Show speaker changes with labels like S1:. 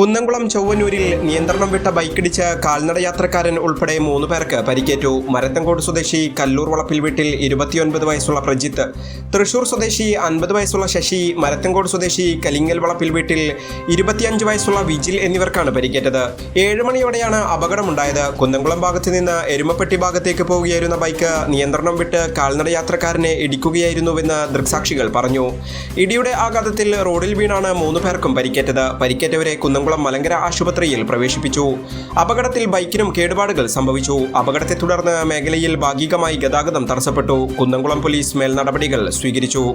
S1: കുന്നംകുളം ചൊവ്വന്നൂരിൽ നിയന്ത്രണം വിട്ട ബൈക്കിടിച്ച് കാൽനട യാത്രക്കാരൻ ഉൾപ്പെടെ മൂന്ന് പേർക്ക് പരിക്കേറ്റു. മരത്തങ്കോട് സ്വദേശി കല്ലൂർ വളപ്പിൽ വീട്ടിൽ ഇരുപത്തിയൊൻപത് വയസ്സുള്ള പ്രജിത്ത് തൃശൂർ സ്വദേശി അൻപത് വയസ്സുള്ള ശശി മരത്തങ്കോട് സ്വദേശി കലിങ്ങൽ വളപ്പിൽ വീട്ടിൽ ഇരുപത്തിയഞ്ച് വയസ്സുള്ള വിജിൽ എന്നിവർക്കാണ് പരിക്കേറ്റത്. ഏഴ് മണിയോടെയാണ് അപകടമുണ്ടായത്. കുന്നംകുളം ഭാഗത്ത് നിന്ന് എരുമപ്പെട്ടി ഭാഗത്തേക്ക് പോവുകയായിരുന്ന ബൈക്ക് നിയന്ത്രണം വിട്ട് കാൽനട യാത്രക്കാരനെ ഇടിക്കുകയായിരുന്നുവെന്ന് ദൃക്സാക്ഷികൾ പറഞ്ഞു. ഇടിയുടെ ആഘാതത്തിൽ റോഡിൽ വീണാണ് മൂന്ന് പേർക്കും പരിക്കേറ്റത്. പരിക്കേറ്റവരെ കുന്നംകുളം മലങ്കര ആശുപത്രിയിൽ പ്രവേശിപ്പിച്ചു. അപകടത്തിൽ ബൈക്കിനും കേടുപാടുകൾ സംഭവിച്ചു. അപകടത്തെ തുടർന്ന് മേഖലയിൽ ഭാഗികമായി ഗതാഗതം തടസ്സപ്പെട്ടു. കുന്നംകുളം പോലീസ് മേൽ നടപടികൾ സ്വീകരിച്ചു.